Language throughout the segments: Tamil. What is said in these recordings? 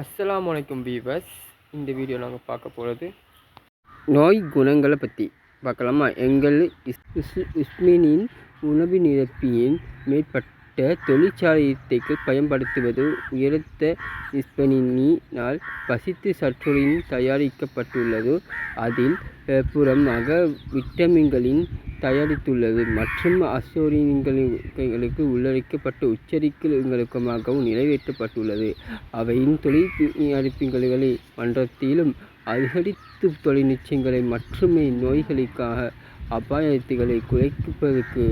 அஸ்லாம் வலைக்கும் பீவர்ஸ் இந்த வீடியோ நாங்கள் பார்க்க போகிறது நோய் குணங்களை பற்றி பார்க்கலாமா? எங்கள் இஸ் இஸ்மினின் உணவு நிரப்பியின் மேற்பட்ட தொழிற்சாலைக்கு பயன்படுத்துவது உயர்த்த இஸ்பெனினால் பசித்து சற்றுரின் தயாரிக்கப்பட்டுள்ளது. அதில் புறமாக விட்டமின்களின் தயாரித்துள்ளது. மற்றும் அசோரின்களுக்கு உள்ளடக்கப்பட்ட உச்சரிக்கங்களுக்குமாகவும் நிறைவேற்றப்பட்டுள்ளது. அவையின் தொழில்நுட்பங்களை மன்றத்திலும் அதிகரித்து தொழில்நுட்பங்களை மட்டுமே நோய்களுக்காக அபாயத்துகளை குறைப்பதற்கு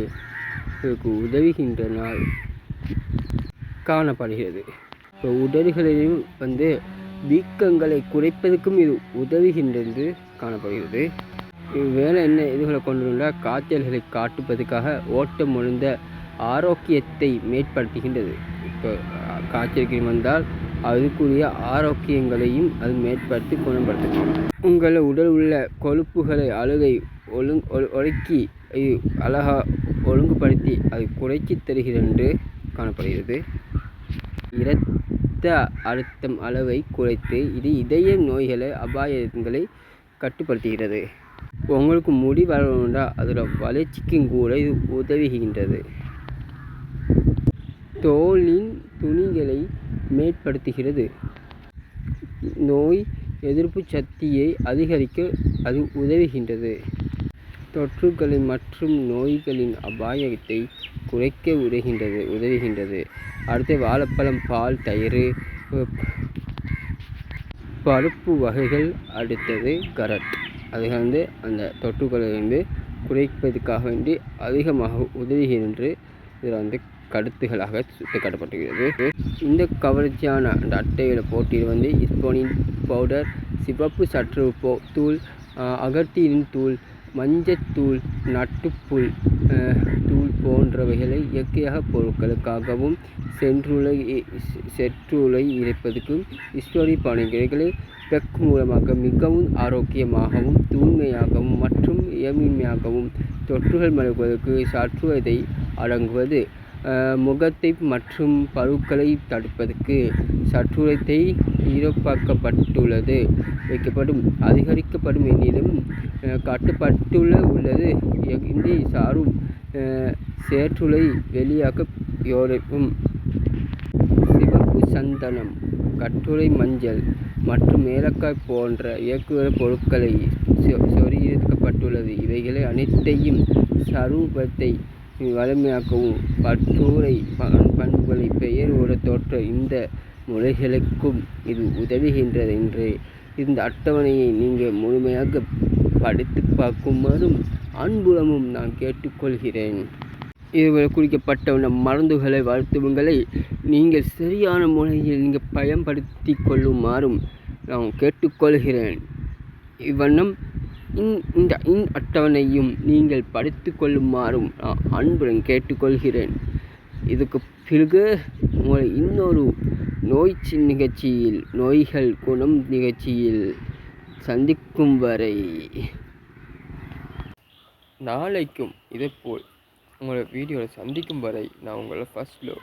உதவுகின்றனால் உதவுகின்றன காணப்படுகிறது. இப்போ உடல்களிலும் வந்து வீக்கங்களை குறைப்பதற்கும் இது உதவுகின்றது காணப்படுகிறது. இவ்வேளை என்ன இதுகளை கொண்டுள்ள காய்ச்சல்களை காட்டுப்பதற்காக ஓட்டம் ஒழுந்த ஆரோக்கியத்தை மேற்படுத்துகின்றது இப்போ காய்ச்சல் கிருமி வந்தால் அதுக்குரிய ஆரோக்கியங்களையும் அது மேற்படுத்தி குணப்படுத்தும் உங்கள் உடல் உள்ள கொழுப்புகளை அழுகை ஒழுங் ஒழுக்கி அழகா ஒழுங்குபடுத்தி அது குறைச்சி தருகிறது காணப்படுகிறது. இரத்த அழுத்தம் அளவை குறைத்து இது இதய நோய்களை அபாயங்களை கட்டுப்படுத்துகிறது. உங்களுக்கு முடி வளரணுண்டா அதோட வளர்ச்சிக்கும் கூட இது உதவுகின்றது. தோலின் துணிகளை மேம்படுத்துகிறது. நோய் எதிர்ப்பு சக்தியை அதிகரிக்க அது உதவுகின்றது. தொற்றுகளின் மற்றும் நோய்களின் அபாயத்தை குறைக்க உதவுகின்றது உதவுகின்றது. அடுத்து வாழைப்பழம் பால் தயிர் பருப்பு வகைகள் அடுத்தது கரட். அது வந்து அந்த தொட்டுக்களை வந்து குறைப்பதற்காக வேண்டி அதிகமாக உதவுகின்ற இதில் வந்து கருத்துகளாக சுட்டிக்காட்டப்பட்டுகிறது இந்த கவர்ச்சியான அந்த அட்டைகளை போட்டியில் வந்து இஸ்போனின் பவுடர் சிவப்பு சற்று போ தூள் அகர்த்தியின் அகத்தியின் தூள் மஞ்சத்தூள் நட்டுப்புல் தூள் போன்றவைகளை இயற்கையாக பொருட்களுக்காகவும் சென்றுளை செற்றுளை இறைப்பதற்கும் இஸ்டோரி பானைகளை பெக் மூலமாக மிகவும் ஆரோக்கியமாகவும் தூய்மையாகவும் மற்றும் எளிமையாகவும் தொற்றுகள் மறைவதற்கு சாற்றுவதை அடங்குவது. முகத்தை மற்றும் பருக்களை தடுப்பதற்கு சற்றுரத்தை ஈரப்பாக்கப்பட்டுள்ளது வைக்கப்படும் அதிகரிக்கப்படும் எனினும் கட்டுப்பட்டுள்ள உள்ளது. இந்தி சாரும் சேற்றுளை வெளியாக யோரிக்கும் சிவப்பு சந்தனம் கட்டுரை மஞ்சள் மற்றும் ஏலக்காய் போன்ற இயக்குவர பொருட்களை சொ- சொருகியிருக்கப்பட்டுள்ளது இவைகளை அனைத்தையும் சரூபத்தை வலிமையாக்கவும் பற்றூரை பண்புகளை பெயர் தோற்ற இந்த முறைகளுக்கும் இது உதவுகின்றது என்று. இந்த அட்டவணையை நீங்கள் முழுமையாக படித்து பார்க்குமாறும் அன்புலமும் நான் கேட்டுக்கொள்கிறேன். இதுவரை குறிக்கப்பட்ட மருந்துகளை மருத்துவங்களை நீங்கள் சரியான முறையில் நீங்கள் பயன்படுத்தி கொள்ளுமாறும் நான் கேட்டுக்கொள்கிறேன். இவ்வண்ணம் இந்த இன் அட்டவணையும் நீங்கள் படித்து கொள்ளுமாறும் அன்புடன் கேட்டுக்கொள்கிறேன். இதுக்கு பிறகு உங்களை இன்னொரு நோய் நிகழ்ச்சியில் நோய்கள் குணம் நிகழ்ச்சியில் சந்திக்கும் வரை நாளைக்கும் இதேபோல் உங்களை வீடியோவில் சந்திக்கும் வரை நான் உங்களை ஃபஸ்ட் லவ்